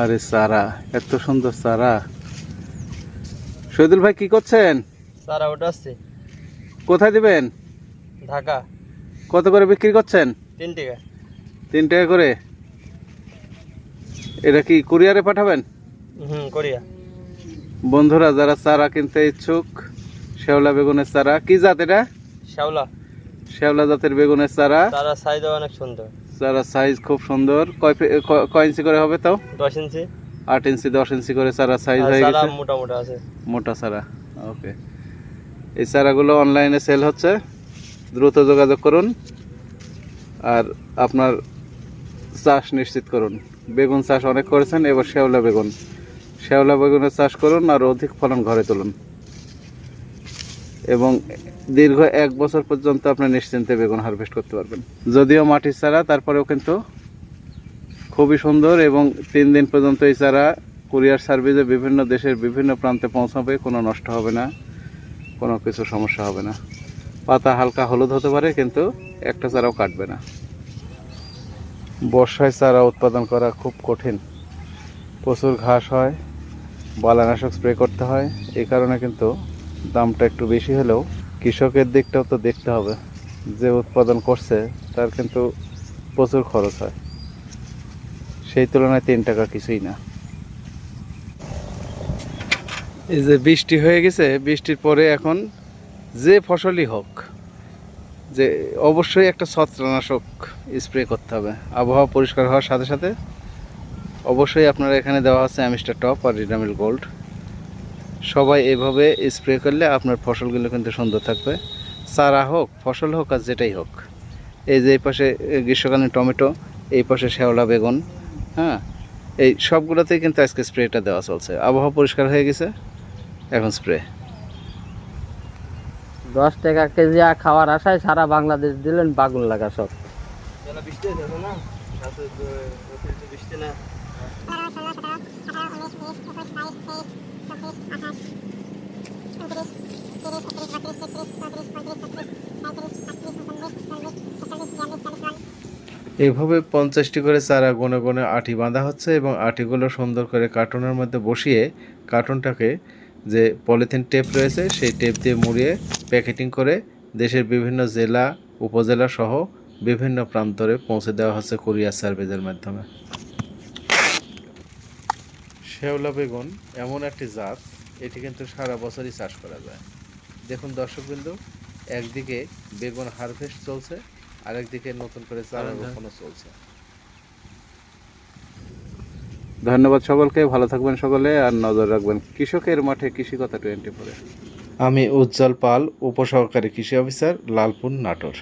আরে সারা এত সুন্দর সারা। শহীদুল ভাই কি করছেন? সারা ওটা আসছে কোথায় দিবেন? ঢাকা। কত করে বিক্রি করছেন? তিন টাকা। তিন টাকা করে? এটা কি কুরিয়ারে পাঠাবেন? হুম কোরিয়া বন্ধুরা যারা চারা কিনতে ইচ্ছুক শেওলা বেগুনের চারা। কি জাত এটা? শ্যাওলা। শেওলা জাতের বেগুনের চারা। তারা সাইজ অনেক সুন্দর। চারা সাইজ খুব সুন্দর। কয় কয় ইঞ্চি করে হবে তাও? দশ ইঞ্চি আট ইঞ্চি দশ ইঞ্চি করে চারা সাইজ হয়ে সারা গেছে। মোটা মোটা আছে। মোটা চারা ওকে এই চারাগুলো অনলাইনে সেল হচ্ছে। দ্রুত যোগাযোগ করুন। আর আপনার চাষ নিশ্চিত করুন। বেগুন চাষ অনেক করেছেন এবার শেওলা বেগুন। শেওলা বেগুনের চাষ করুন আর অধিক ফলন ঘরে তুলুন। এবং দীর্ঘ এক বছর পর্যন্ত আপনি নিশ্চিন্তে বেগুন হারভেস্ট করতে পারবেন। যদিও মাটির চারা, তারপরেও কিন্তু খুবই সুন্দর এবং তিন দিন পর্যন্ত এই চারা কুরিয়ার সার্ভিসে বিভিন্ন দেশের বিভিন্ন প্রান্তে পৌঁছাবে, কোনো নষ্ট হবে না, কোনো কিছু সমস্যা হবে না। পাতা হালকা হলুদ হতে পারে, কিন্তু একটা চারাও কাটবে না। বর্ষায় চারা উৎপাদন করা খুব কঠিন। প্রচুর ঘাস হয়, বালানাশক স্প্রে করতে হয় এই কারণে কিন্তু দামটা একটু বেশি হলেও কৃষকের দিকটাও তো দেখতে হবে। যে উৎপাদন করছে, তার কিন্তু প্রচুর খরচ হয়। সেই তুলনায় তিন টাকা কিছুই না। এই যে বৃষ্টি হয়ে গেছে, বৃষ্টির পরে এখন যে ফসলই হোক, যে অবশ্যই একটা ছত্রানাশক স্প্রে করতে হবে। আবহাওয়া পরিষ্কার হওয়ার সাথে সাথে অবশ্যই আপনারা এখানে দেওয়া আছে অ্যামিস্টার টপ আর রিডামিল গোল্ড। সবাই এভাবে স্প্রে করলে আপনার ফসলগুলো কিন্তু সুন্দর থাকবে। চারা হোক ফসল হোক আর যেটাই হোক। এই যে এই পাশে গ্রীষ্মকালীন টমেটো এই পাশে শ্যাওলা বেগুন হ্যাঁ? এই সবগুলোতেই কিন্তু আজকে স্প্রেটা দেওয়া চলছে। আবহাওয়া পরিষ্কার হয়ে গেছে এখন স্প্রে দশ টাকা কেজি আর খাওয়ার আশায় সারা বাংলাদেশ দিলেন বাগুন লাগা সব। বৃষ্টি না? এইভাবে পঞ্চাশটি করে চারা গনে গনে আটি বাঁধা হচ্ছে এবং আটিগুলো সুন্দর করে কার্টুনের মধ্যে বসিয়ে কার্টুনটাকে যে পলিথিন টেপ রয়েছে সেই টেপ দিয়ে মুড়িয়ে প্যাকেটিং করে দেশের বিভিন্ন জেলা, উপজেলা সহ বিভিন্ন প্রান্তরে পৌঁছে দেওয়া হচ্ছে কুরিয়ার সার্ভিসের মাধ্যমে। শেওলা বেগুন এমন একটি জাত, এটি কিন্তু সারা বছরই চাষ করা যায়। দেখুন দর্শকবৃন্দ, একদিকে বেগুন হারভেস্ট চলছে আরেকদিকে নতুন করে চারা রোপণও চলছে। ধন্যবাদ সকলকে ভালো থাকবেন সকলে আর নজর রাখবেন কৃষকের মাঠে কৃষি কথা টোয়েন্টি ফোরে। আমি উজ্জ্বল পাল উপসহকারী কৃষি অফিসার লালপুর নাটোর।